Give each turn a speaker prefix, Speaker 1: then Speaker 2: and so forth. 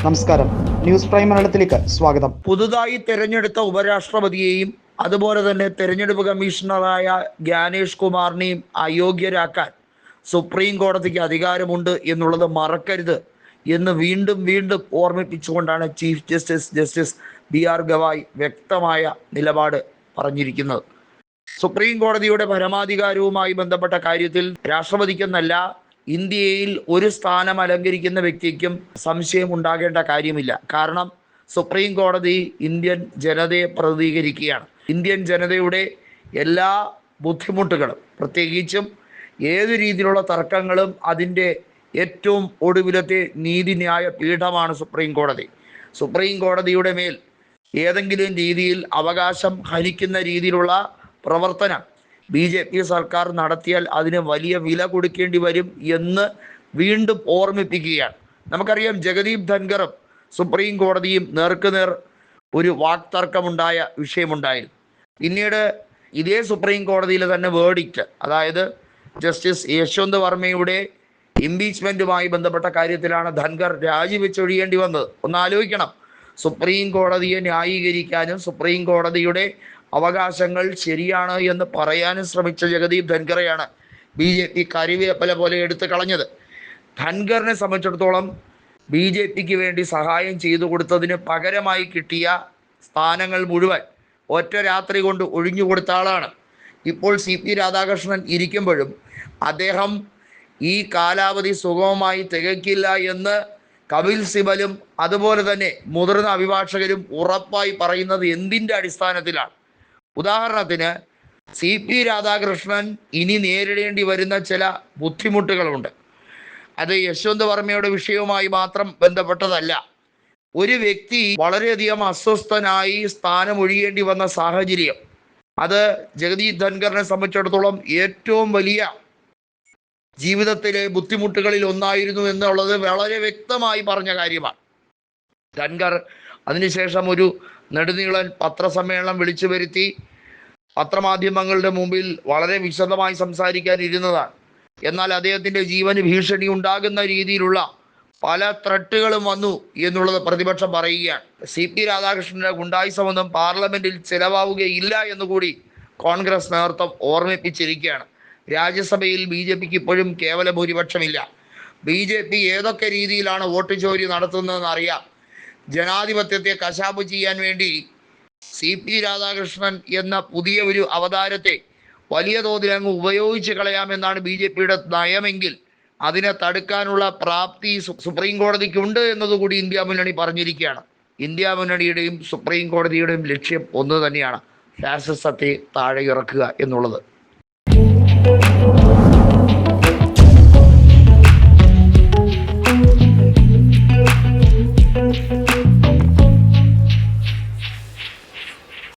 Speaker 1: നമസ്കാരം. News prime മലയാളത്തിലേക്ക് സ്വാഗതം.
Speaker 2: പുതുതായി തെരഞ്ഞെടുത്ത ഉപരാഷ്ട്രപതിയെയും അതുപോലെ തന്നെ തെരഞ്ഞെടുപ്പ് കമ്മീഷണറായ ജ്ഞാനേഷ് കുമാറിനെയും അയോഗ്യരാക്കാൻ സുപ്രീം കോടതിക്ക് അധികാരമുണ്ട് എന്നുള്ളത് മറക്കരുത് എന്ന് വീണ്ടും വീണ്ടും ഓർമ്മിപ്പിച്ചുകൊണ്ടാണ് chief justice justice B R Gavai വ്യക്തമായ നിലപാട് പറഞ്ഞിരിക്കുന്നത്. സുപ്രീം കോടതിയുടെ പരമാധികാരവുമായി ബന്ധപ്പെട്ട കാര്യത്തിൽ രാഷ്ട്രപതിക്കെന്നല്ല ഇന്ത്യയിൽ ഒരു സ്ഥാനം അലങ്കരിക്കുന്ന വ്യക്തിക്കും സംശയം ഉണ്ടാകേണ്ട കാര്യമില്ല. കാരണം സുപ്രീം കോടതി ഇന്ത്യൻ ജനതയെ പ്രതികരിക്കുകയാണ്. ഇന്ത്യൻ ജനതയുടെ എല്ലാ ബുദ്ധിമുട്ടുകളും പ്രത്യേകിച്ചും ഏത് രീതിയിലുള്ള തർക്കങ്ങളും അതിന്റെ ഏറ്റവും ഒടുവിലത്തെ നീതിന്യായ പീഠമാണ് സുപ്രീം കോടതി. സുപ്രീം കോടതിയുടെ മേൽ ഏതെങ്കിലും രീതിയിൽ അവകാശം ഹനിക്കുന്ന രീതിയിലുള്ള പ്രവർത്തനം ബി ജെ പി സർക്കാർ നടത്തിയാൽ അതിന് വലിയ വില കൊടുക്കേണ്ടി വരും എന്ന് വീണ്ടും ഓർമ്മിപ്പിക്കുകയാണ്. നമുക്കറിയാം ജഗദീപ് ധൻഖറും സുപ്രീം കോടതിയും നേർക്കുനേർ ഒരു വാക്തർക്കമുണ്ടായ വിഷയമുണ്ടായിരുന്നു. പിന്നീട് ഇതേ സുപ്രീം കോടതിയിലെ തന്നെ വേർഡിക്റ്റ് അതായത് ജസ്റ്റിസ് യശ്വന്ത് വർമ്മയുടെ ഇംപീച്ച്മെന്റുമായി ബന്ധപ്പെട്ട കാര്യത്തിലാണ് ധൻഖർ രാജിവെച്ചൊഴിയേണ്ടി വന്നത്. ഒന്ന് ആലോചിക്കണം. സുപ്രീം കോടതിയെ ന്യായീകരിക്കാനും സുപ്രീം കോടതിയുടെ അവകാശങ്ങൾ ശരിയാണ് എന്ന് പറയാനും ശ്രമിച്ച ജഗദീപ് ധൻഖറെയാണ് ബി ജെ പി കരിവേപ്പല പോലെ എടുത്തു കളഞ്ഞത്. ധൻഖറിനെ സംബന്ധിച്ചിടത്തോളം ബി ജെ പിക്ക് വേണ്ടി സഹായം ചെയ്തു കൊടുത്തതിന് പകരമായി കിട്ടിയ സ്ഥാനങ്ങൾ മുഴുവൻ ഒറ്റ രാത്രി കൊണ്ട് ഒഴിഞ്ഞു കൊടുത്ത ആളാണ്. ഇപ്പോൾ സി പി രാധാകൃഷ്ണൻ ഇരിക്കുമ്പോഴും അദ്ദേഹം ഈ കാലാവധി സുഗമമായി തികയ്ക്കില്ല എന്ന് കപിൽ സിബലും അതുപോലെ തന്നെ മുതിർന്ന അഭിഭാഷകരും ഉറപ്പായി പറയുന്നത് എന്തിന്റെ അടിസ്ഥാനത്തിലാണ്? ഉദാഹരണത്തിന് സി പി രാധാകൃഷ്ണൻ ഇനി നേരിടേണ്ടി വരുന്ന ചില ബുദ്ധിമുട്ടുകളുണ്ട്. അത് യശ്വന്ത് വർമ്മയുടെ വിഷയവുമായി മാത്രം ബന്ധപ്പെട്ടതല്ല. ഒരു വ്യക്തി വളരെയധികം അസ്വസ്ഥനായി സ്ഥാനം ഒഴിയേണ്ടി വന്ന സാഹചര്യം. അത് ജഗദീപ് ധൻഖറിനെ സംബന്ധിച്ചിടത്തോളം ഏറ്റവും വലിയ ജീവിതത്തിലെ ബുദ്ധിമുട്ടുകളിൽ ഒന്നായിരുന്നു എന്നുള്ളത് വളരെ വ്യക്തമായി പറഞ്ഞ കാര്യമാണ്. ധൻഖർ അതിനുശേഷം ഒരു നെടുനീളൻ പത്രസമ്മേളനം വിളിച്ചു വരുത്തി പത്രമാധ്യമങ്ങളുടെ മുമ്പിൽ വളരെ വിശദമായി സംസാരിക്കാൻ ഇരുന്നതാണ് എന്നാൽ അദ്ദേഹത്തിന്റെ ജീവന് ഭീഷണി ഉണ്ടാകുന്ന രീതിയിലുള്ള പല ത്രട്ടുകളും വന്നു എന്നുള്ളത് പ്രതിപക്ഷം പറയുകയാണ്. സി പി രാധാകൃഷ്ണന്റെ സംബന്ധം പാർലമെന്റിൽ ചിലവാവുകയില്ല എന്നുകൂടി കോൺഗ്രസ് നേതൃത്വം ഓർമ്മിപ്പിച്ചിരിക്കുകയാണ്. രാജ്യസഭയിൽ ബി ജെ പിക്ക് ഇപ്പോഴും കേവല ഭൂരിപക്ഷമില്ല. ബി ജെ പി ഏതൊക്കെ രീതിയിലാണ് വോട്ട് ചോരി നടത്തുന്നതെന്ന് അറിയാം. ജനാധിപത്യത്തെ കശാപ്പ് ചെയ്യാൻ വേണ്ടി സി പി രാധാകൃഷ്ണൻ എന്ന പുതിയ ഒരു അവതാരത്തെ വലിയ തോതിൽ അങ്ങ് ഉപയോഗിച്ച് കളയാമെന്നാണ് ബി ജെ പിയുടെ നയമെങ്കിൽ അതിനെ തടുക്കാനുള്ള പ്രാപ്തി സുപ്രീം കോടതിക്കുണ്ട് എന്നതുകൂടി ഇന്ത്യ മുന്നണി പറഞ്ഞിരിക്കുകയാണ്. ഇന്ത്യ മുന്നണിയുടെയും സുപ്രീം കോടതിയുടെയും ലക്ഷ്യം ഒന്ന് തന്നെയാണ്. ഫാസിസത്തെ താഴെ ഇറക്കുക എന്നുള്ളത്.